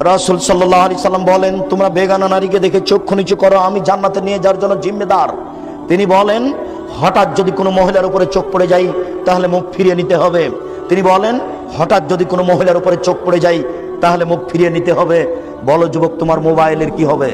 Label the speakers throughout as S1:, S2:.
S1: রাসুল সাল্লাহ আলি সাল্লাম বলেন, তোমরা বেগানা নারীকে দেখে চক্ষু নিচু করো, আমি জান্নাতে নিয়ে যাওয়ার জন্য জিম্মেদার। তিনি বলেন, হঠাৎ যদি কোনো মহিলার উপরে চোখ পড়ে যাই, তাহলে মুখ ফিরিয়ে নিতে হবে। তিনি বলেন, হঠাৎ যদি কোনো মহিলার উপরে চোখ পড়ে যাই, তাহলে মুখ ফিরিয়ে নিতে হবে। বলো যুবক, তোমার মোবাইলের কি হবে?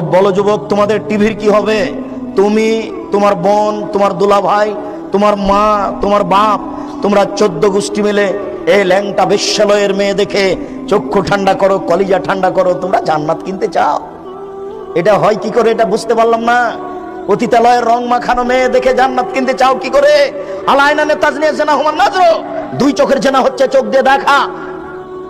S1: বলো- যুবক, তোমাদের টিভির কি হবে? তুমি, তোমার বোন, তোমার দুলা ভাই তোমার মা, তোমার বাপ, তোমরা চোদ্দ গোষ্ঠী মিলে এই ল্যাংটা বিশ্বালয়ের মেয়ে দেখে চক্ষু ঠান্ডা করো, কলিজা ঠান্ডা করো, তোমরা জান্নাত কিনতে চাও। এটা হয় কি করে এটা বুঝতে পারলাম না। অতীতালয়ের রং মাখানো মেয়ে দেখে জান্নাত কিনতে চাও কি করে? আলায়না নেতাজ নিয়ে জেনা হুমান নাজরো। দুই চোখের জেনা হচ্ছে চোখ দিয়ে দেখা।